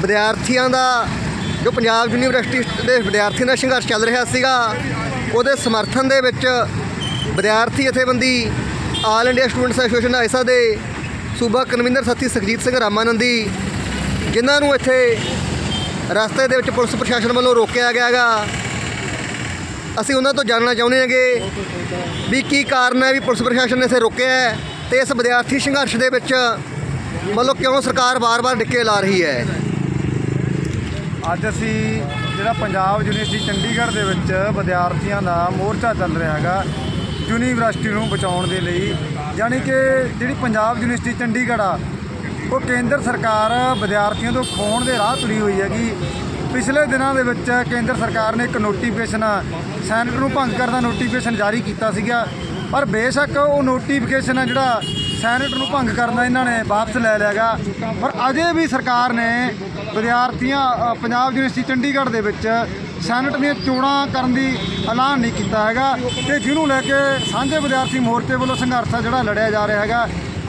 ਵਿਦਿਆਰਥੀਆਂ ਦਾ, ਜੋ ਪੰਜਾਬ ਯੂਨੀਵਰਸਿਟੀ ਦੇ ਵਿਦਿਆਰਥੀਆਂ ਦਾ ਸੰਘਰਸ਼ ਚੱਲ ਰਿਹਾ ਸੀਗਾ, ਉਹਦੇ ਸਮਰਥਨ ਦੇ ਵਿੱਚ ਵਿਦਿਆਰਥੀ ਜਥੇਬੰਦੀ all India students association AISA ਦੇ ਸੂਬਾ ਕਨਵੀਨਰ ਸਾਥੀ ਸੁਖਜੀਤ ਸਿੰਘ ਰਾਮਾਨੰਦੀ ਜਿਨ੍ਹਾਂ ਨੂੰ ਇੱਥੇ ਰਸਤੇ ਦੇ ਵਿੱਚ ਪੁਲਿਸ ਪ੍ਰਸ਼ਾਸਨ ਵੱਲੋਂ ਰੋਕਿਆ ਗਿਆ ਹੈਗਾ। ਅਸੀਂ ਉਹਨਾਂ ਤੋਂ ਜਾਣਨਾ ਚਾਹੁੰਦੇ ਹਾਂਗੇ ਵੀ ਕੀ ਕਾਰਨ ਹੈ ਵੀ ਪੁਲਿਸ ਪ੍ਰਸ਼ਾਸਨ ਨੇ ਇੱਥੇ ਰੋਕਿਆ ਹੈ ਤੇ ਇਸ ਵਿਦਿਆਰਥੀ ਸੰਘਰਸ਼ ਦੇ ਵਿੱਚ ਮਤਲਬ ਕਿਉਂ ਸਰਕਾਰ ਵਾਰ ਵਾਰ ਡਿੱਕੇ ਲਾ ਰਹੀ ਹੈ? ਅੱਜ ਅਸੀਂ ਜਿਹੜਾ ਪੰਜਾਬ ਯੂਨੀਵਰਸਿਟੀ ਚੰਡੀਗੜ੍ਹ ਦੇ ਵਿੱਚ ਵਿਦਿਆਰਥੀਆਂ ਦਾ ਮੋਰਚਾ ਚੱਲ ਰਿਹਾ ਹੈਗਾ ਯੂਨੀਵਰਸਿਟੀ ਨੂੰ ਬਚਾਉਣ ਦੇ ਲਈ, ਯਾਨੀ ਕਿ ਜਿਹੜੀ ਪੰਜਾਬ ਯੂਨੀਵਰਸਿਟੀ ਚੰਡੀਗੜ੍ਹ ਆ, ਉਹ ਕੇਂਦਰ ਸਰਕਾਰ ਵਿਦਿਆਰਥੀਆਂ ਤੋਂ ਖੋਣ ਦੇ ਰਾਹ ਤੁਰੀ ਹੋਈ ਹੈਗੀ। ਪਿਛਲੇ ਦਿਨਾਂ ਦੇ ਵਿੱਚ ਕੇਂਦਰ ਸਰਕਾਰ ਨੇ ਇੱਕ ਨੋਟੀਫਿਕੇਸ਼ਨ ਸੈਨੇਟ ਨੂੰ ਭੰਗ ਕਰਨ ਦਾ ਨੋਟੀਫਿਕੇਸ਼ਨ ਜਾਰੀ ਕੀਤਾ ਸੀਗਾ, ਪਰ ਬੇਸ਼ੱਕ ਉਹ ਨੋਟੀਫਿਕੇਸ਼ਨ ਆ ਜਿਹੜਾ ਸੈਨੇਟ ਨੂੰ ਭੰਗ ਕਰਨ ਦਾ ਇਹਨਾਂ ਨੇ ਵਾਪਸ ਲੈ ਲਿਆਗਾ ਪਰ ਅਜੇ ਵੀ ਸਰਕਾਰ ਨੇ ਵਿਦਿਆਰਥੀਆਂ ਅ, ਪੰਜਾਬ ਯੂਨੀਵਰਸਿਟੀ ਚੰਡੀਗੜ੍ਹ ਦੇ ਵਿੱਚ ਸੈਨੇਟ ਦੀਆਂ ਚੋਣਾਂ ਕਰਨ ਦੀ ਐਲਾਨ ਨਹੀਂ ਕੀਤਾ ਹੈਗਾ ਤੇ ਜਿਹਨੂੰ ਲੈ ਕੇ ਸਾਂਝੇ ਵਿਦਿਆਰਥੀ ਮੋਰਚੇ ਵੱਲੋਂ ਸੰਘਰਸ਼ ਆ ਜਿਹੜਾ ਲੜਿਆ ਜਾ ਰਿਹਾ ਹੈਗਾ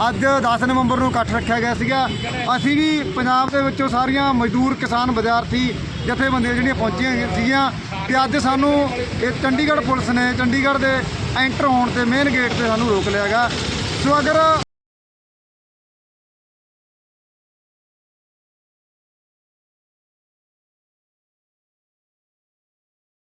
ਅੱਜ 10 ਨਵੰਬਰ ਨੂੰ ਇਕੱਠ ਰੱਖਿਆ ਗਿਆ ਸੀਗਾ। ਅਸੀਂ ਵੀ ਪੰਜਾਬ ਦੇ ਵਿੱਚੋਂ ਸਾਰੀਆਂ ਮਜ਼ਦੂਰ ਕਿਸਾਨ ਵਿਦਿਆਰਥੀ ਜਥੇਬੰਦੀਆਂ ਜਿਹੜੀਆਂ ਪਹੁੰਚੀਆਂ ਸੀਗੀਆਂ ਤੇ ਅੱਜ ਸਾਨੂੰ ਇਹ ਚੰਡੀਗੜ੍ਹ ਪੁਲਿਸ ਨੇ ਚੰਡੀਗੜ੍ਹ ਦੇ ਐਂਟਰ ਹੋਣ ਤੇ ਮੇਨ ਗੇਟ ਤੇ ਸਾਨੂੰ ਰੋਕ ਲਿਆ ਹੈਗਾ। ਸੋ ਅਗਰ